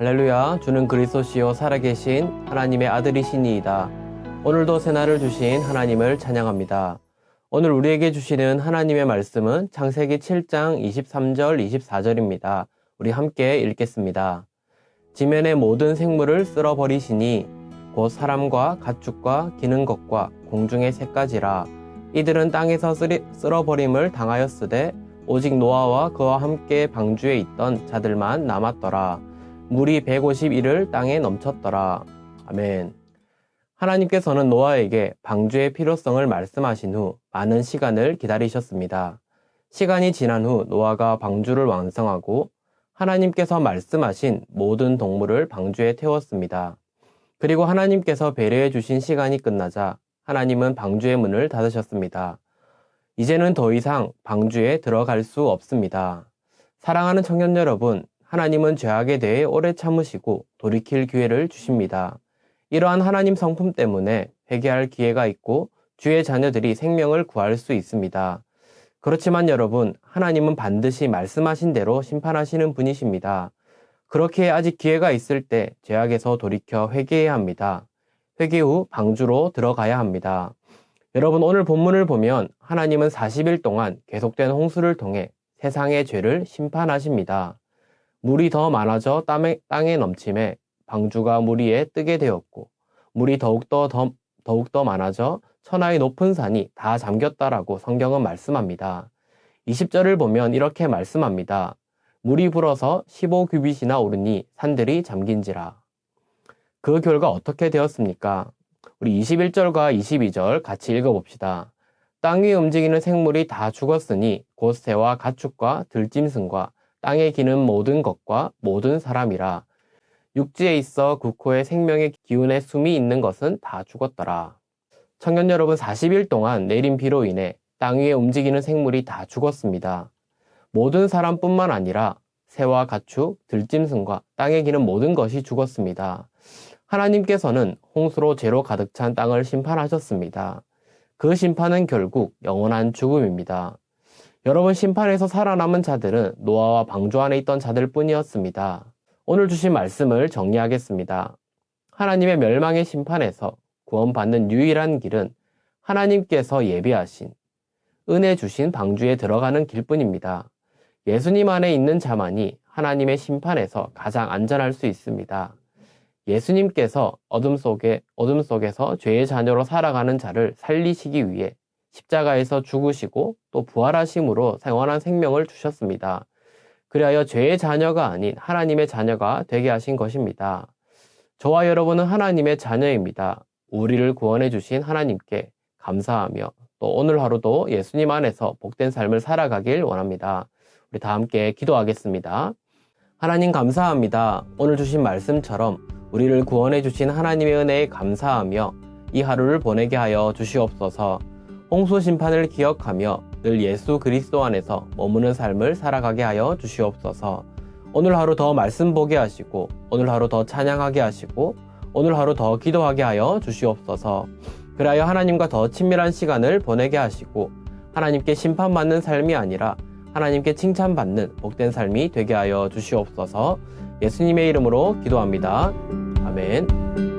믿습니다. 주는 그리스도시요 살아계신 하나님의 아들이시니이다. 오늘도 새날을 주신 하나님을 찬양합니다. 오늘 우리에게 주시는 하나님의 말씀은 창세기 7장 23절 24절입니다. 우리 함께 읽겠습니다. 지면의 모든 생물을 쓸어버리시니 곧 사람과 가축과 기는 것과 공중의 새까지라 이들은 땅에서 쓰리, 쓸어버림을 당하였으되 오직 노아와 그와 함께 방주에 있던 자들만 남았더라. 물이 151을 땅에 넘쳤더라. 아멘. 하나님께서는 노아에게 방주의 필요성을 말씀하신 후 많은 시간을 기다리셨습니다. 시간이 지난 후 노아가 방주를 완성하고 하나님께서 말씀하신 모든 동물을 방주에 태웠습니다. 그리고 하나님께서 배려해 주신 시간이 끝나자 하나님은 방주의 문을 닫으셨습니다. 이제는 더 이상 방주에 들어갈 수 없습니다. 사랑하는 청년 여러분, 하나님은 죄악에 대해 오래 참으시고 돌이킬 기회를 주십니다. 이러한 하나님 성품 때문에 회개할 기회가 있고 주의 자녀들이 생명을 구할 수 있습니다. 그렇지만 여러분, 하나님은 반드시 말씀하신 대로 심판하시는 분이십니다. 그렇게 아직 기회가 있을 때 죄악에서 돌이켜 회개해야 합니다. 회개 후 방주로 들어가야 합니다. 여러분 오늘 본문을 보면 하나님은 40일 동안 계속된 홍수를 통해 세상의 죄를 심판하십니다. 물이 더 많아져 땅에, 땅에 넘침에 방주가 물 위에 뜨게 되었고 물이 더욱더 더, 더욱더 많아져 천하의 높은 산이 다 잠겼다라고 성경은 말씀합니다. 20절을 보면 이렇게 말씀합니다. 물이 불어서 15규빗이나 오르니 산들이 잠긴지라. 그 결과 어떻게 되었습니까? 우리 21절과 22절 같이 읽어봅시다. 땅 위에 움직이는 생물이 다 죽었으니 곧 새와 가축과 들짐승과 땅에 기는 모든 것과 모든 사람이라. 육지에 있어 국호의 생명의 기운에 숨이 있는 것은 다 죽었더라. 청년 여러분 40일 동안 내린 비로 인해 땅 위에 움직이는 생물이 다 죽었습니다. 모든 사람뿐만 아니라 새와 가축, 들짐승과 땅에 기는 모든 것이 죽었습니다. 하나님께서는 홍수로 죄로 가득 찬 땅을 심판하셨습니다. 그 심판은 결국 영원한 죽음입니다. 여러분 심판에서 살아남은 자들은 노아와 방주 안에 있던 자들 뿐이었습니다. 오늘 주신 말씀을 정리하겠습니다. 하나님의 멸망의 심판에서 구원받는 유일한 길은 하나님께서 예비하신 은혜 주신 방주에 들어가는 길뿐입니다. 예수님 안에 있는 자만이 하나님의 심판에서 가장 안전할 수 있습니다. 예수님께서 어둠 속에, 어둠 속에서 죄의 자녀로 살아가는 자를 살리시기 위해 십자가에서 죽으시고 또 부활하심으로 영원한 생명을 주셨습니다. 그리하여 죄의 자녀가 아닌 하나님의 자녀가 되게 하신 것입니다. 저와 여러분은 하나님의 자녀입니다. 우리를 구원해 주신 하나님께 감사하며 또 오늘 하루도 예수님 안에서 복된 삶을 살아가길 원합니다. 우리 다 함께 기도하겠습니다. 하나님 감사합니다. 오늘 주신 말씀처럼 우리를 구원해 주신 하나님의 은혜에 감사하며 이 하루를 보내게 하여 주시옵소서. 홍수 심판을 기억하며 늘 예수 그리스도 안에서 머무는 삶을 살아가게 하여 주시옵소서. 오늘 하루 더 말씀 보게 하시고 오늘 하루 더 찬양하게 하시고 오늘 하루 더 기도하게 하여 주시옵소서. 그리하여 하나님과 더 친밀한 시간을 보내게 하시고 하나님께 심판받는 삶이 아니라 하나님께 칭찬받는 복된 삶이 되게 하여 주시옵소서. 예수님의 이름으로 기도합니다. 아멘.